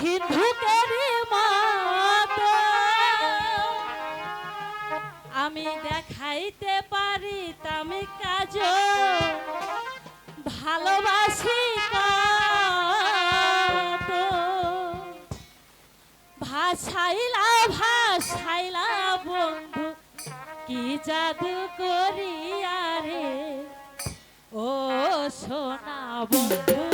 সিন্ধুকেরই মতো। আমি দেখাইতে পারি তামি কাজ ভালোবাসি ভাসাইলা ভাসাইলা বন্ধু, কি জাদু করিয়া রে? ও সোনা বন্ধু